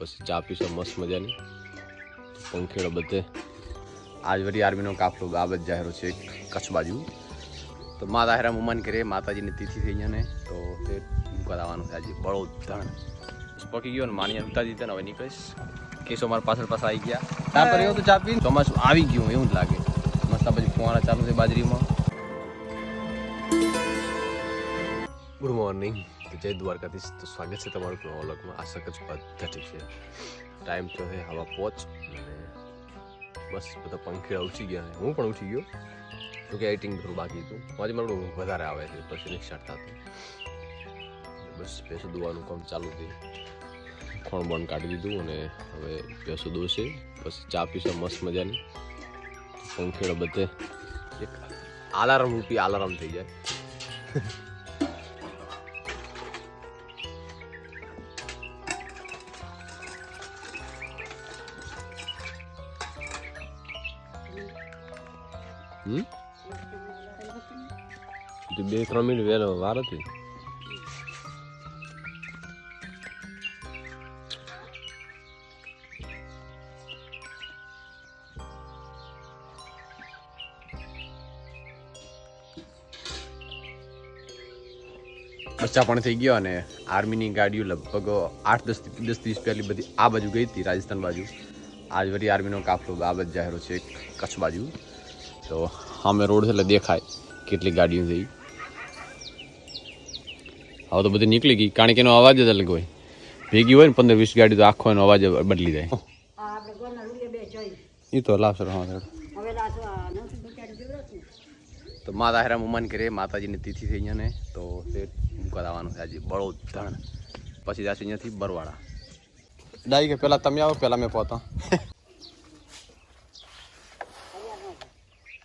પછી ચા પીશો મસ્ત મજાની. પંખેડો બધે. આજ વળી આર્મીનો કાફલો બાબત જાહેરો છે કચ્છ બાજુ. તો મા દાહેરા મુમાન કરે માતાજીની તિથિ થઈ ને તો તે કરાવવાનું છે આજે બળો ધણ પકી ગયો ને માની ઉતા દીધા ને હવે નીકળીશ. કેસો મારા પાછળ પાછળ આવી ગયા. તારપર એવું તો ચા પી ચોમાસું આવી ગયું એવું જ લાગે. મસ્ત પછી ફુવારા ચાલુ છે બાજરીમાં. ગુડ મોર્નિંગ જય દ્વારકાધીશ, તો સ્વાગત છે તમારું નવા વ્લોગમાં. આશા કચ્છ પદ્ધતિ છે. ટાઈમ તો છે હવા પહોંચ અને બસ, બધા પંખીડા ઉઠી ગયા હું પણ ઉઠી ગયો. તો કે એડિટિંગ થોડું બાકી હતું. આજે મારું વધારે આવે છે, પછી નિક્ષાટ હતી બસ, ભેંસો દોવાનું કામ ચાલુ થયું ખોણ બોણ કાઢી દીધું અને હવે ભેંસો દોશે. પછી ચા પીશે, મસ્ત મજાની. પંખીડો બધે. એક આલારામ રૂપી આલારામ થઈ જાય. હમ? બે ત્રણ મિનિટ વહેલો વાર હતી. બચ્ચા પણ થઈ ગયો અને આર્મીની ગાડીઓ લગભગ આઠ દસ દસ દિવસ પહેલી બધી આ બાજુ ગઈ હતી રાજસ્થાન બાજુ. આજ વળી આર્મીનો કાફલો બધ જાહેરો છે, કચ્છ બાજુ. તો સામે રોડ છે એટલે દેખાય કેટલી ગાડીઓ થઈ હવે તો બધી નીકળી ગઈ કારણ કે એનો અવાજ જ અલગ હોય. ભેગી હોય ને પંદર વીસ ગાડી તો આખો એનો અવાજ બદલી જાય. એ તો લાવશે હા તો મા હેરા મુમાન કરે માતાજીની તિથિ થઈ ગયા ને તો તે કરાવવાનું છે આજે બળો ધણ પછી જશે અહીંયાથી બરવાડા ડાઈ કે પહેલાં તમે આવો પહેલાં મેં પહોંચા.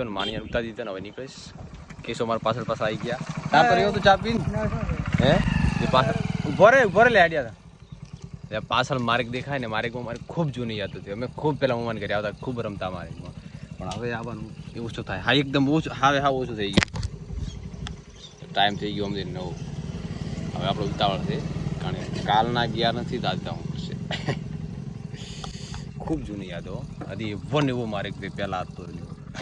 ગયો ને ઉતા દીધા ને હવે નીકળીશ કેસો મારા પાછળ પાછળ આવી ગયા તા એવું તો ચા પીન હે એ પાછળ ઊભો રે ઊભો રે લે આડ્યા હતા પાછળ માર્ગ દેખાય ને માર્ગમાં મારી ખૂબ જૂની યાદ હતી અમે ખૂબ પહેલાં ઉમાન કરી આવતા ખૂબ રમતા માર્ગમાં પણ હવે આવવાનું એ ઓછું થાય હા એકદમ ઓછું હવે હા ઓછું થઈ ગયું ટાઈમ થઈ ગયો અમને નવ હવે આપણે ઉતાવળ છે કારણ કે કાલના ગયા નથી દાદા હું પડશે ખૂબ જૂની યાદો હજી એવો ને એવો માર્ગ તે પહેલાં હતો રહ્યો આ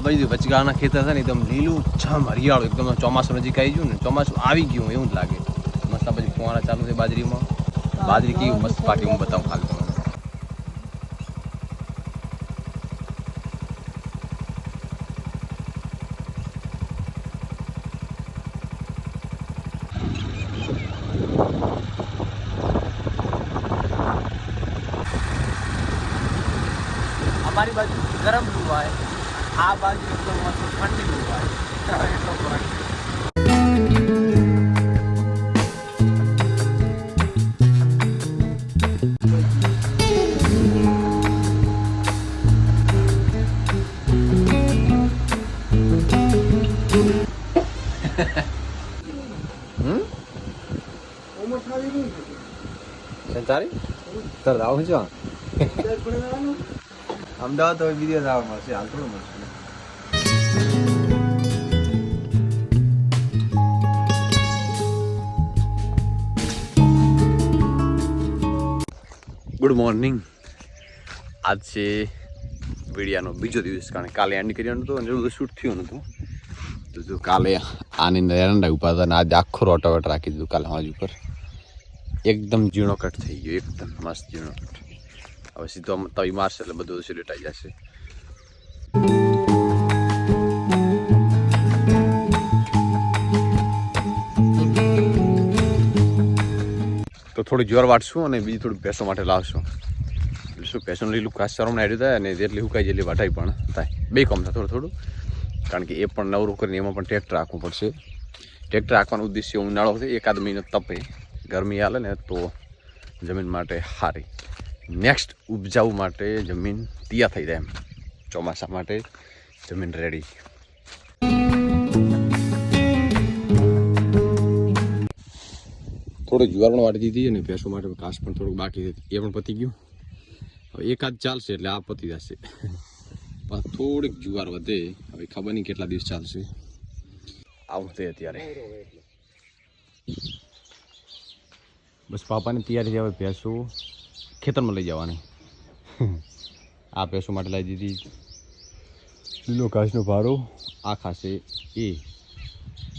બાજુ વચગાળાના ખેતર છે ને એકદમ લીલું છમ હરિયાળું એકદમ ચોમાસું નજીક આવી ગયું ને ચોમાસું આવી ગયું એવું જ લાગે. મસ્ત આ પછી ફુવારા ચાલુ છે બાજરીમાં. બાજરી કેવી મસ્ત પાકી હું બતાવું ખાલી. અમારી બાજુ ગરમ લુવાય આ બાજુ એકદમ મસ્ત ઠંડી લુવાય એટલો ફરક છે. તારી તારે આવું છો? અમદાવાદ તો બીજો જ આવવા મળશે હાલ થોડું મળશે. ગુડ મોર્નિંગ આજ છે વિડિયાનો બીજો દિવસ, કારણ કે કાલે એન્ડ કર્યો હતું અને બધું શૂટ થયું નહોતું તો જો કાલે આની અંદર એરંડા ઊભા હતા અને આજે આખો રોટાવટ રાખી દીધું કાલે હોજ ઉપર. એકદમ ઝીણો કટ થઈ ગયો, એકદમ મસ્ત ઝીણો કટ હવે સીધો આમ તવી મારશે એટલે બધું સિલેટાઈ જશે તો થોડી જ્વર વાટશું અને બીજી થોડી ભેંસો માટે લાવશું. શું ભેંસોનું લીલું ઘાસ ચારવાનું આવ્યું થાય અને જેટલી હુકાય જેટલી વાટાઈ પણ થાય. બે કમ થાય થોડું થોડું. કારણ કે એ પણ નવરું કરીને એમાં પણ ટ્રેક્ટર રાખવું પડશે. ટ્રેક્ટર રાખવાનો ઉદ્દેશ્ય ઉનાળો છે, એકાદ મહિનો તપે. ગરમી હાલે ને તો જમીન માટે સારી નેક્સ્ટ ઉપજાવ માટે જમીન તૈયાર થઈ જાય એમ. ચોમાસા માટે જમીન રેડી થોડીક જુવાર પણ વાટી દીધી અને ભેંસો માટે ઘાસ પણ થોડુંક બાકી એ પણ પતી ગયું. હવે એકાદ ચાલશે એટલે આ પતી જશે. પણ થોડીક જુવાર વધે. હવે ખબર નહીં કેટલા દિવસ ચાલશે. આવું તે અત્યારે. બસ પાપાની તૈયારી છે હવે ભેંસો. ખેતરમાં લઈ જવાની. આ ભેંસો માટે લાવી દીધી. લીલો ઘાસનો ભારો. આ ખાશે એ.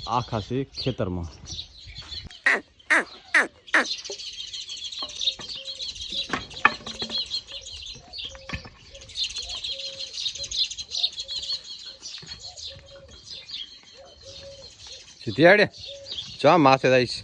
આ ખાશે ખેતરમાં. સીધી આડે? ચા માથે જઈશ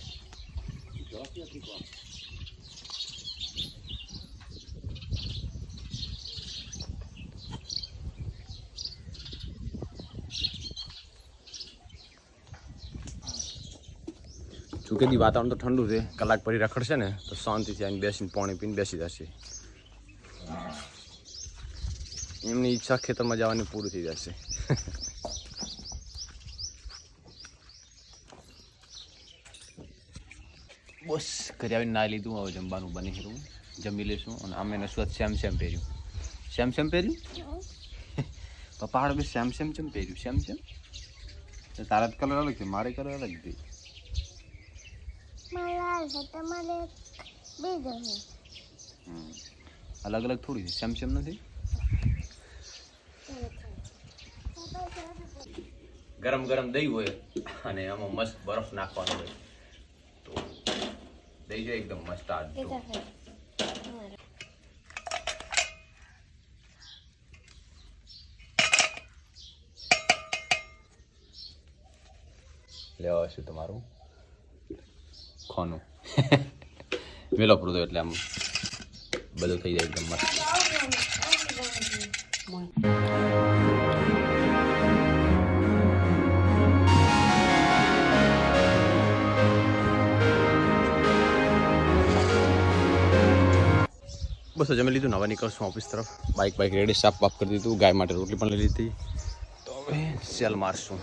જોકે દી વાતાવરણ તો ઠંડુ છે. કલાક પછી રખડશે ને તો શાંતિથી આવીને બેસીને પાણી પીને બેસી જશે. એમની ઈચ્છા ખેતરમાં જવાની પૂરી થઈ જશે. બસ ઘરે આવીને ના લીધું હવે જમવાનું બની રહ્યું જમી લઈશું અને આમે નસવત સેમ સેમ પહેર્યું? સેમ સેમ પહેર્યું? પપ્પા હાડે બી સેમ સેમ ચમ પહેર્યું? સેમ સેમ તારા જ કલર અલગ છે મારે કલર અલગ છે લાલ છે તમારે બીજો છે. અલગ અલગ થોડી છે. સેમ સેમ નથી? ગરમ ગરમ દહીં હોય અને આમાં મસ્ત બરફ નાખવાનો હોય. તો દહીં જાય એકદમ મસ્ત આ લેવા આવશે તમારું? ખોનું. વેલો પૂરતો એટલે આમ બધું થઈ જાય એકદમ મસ્ત. બસ જમી લીધું નવા નીકળશું ઓફિસ તરફ. બાઇક બાઇક રેડી સાફ વાફ કરી દીધું ગાય માટે રોટલી પણ લઈ લીધી. તો હવે સેલ મારશું.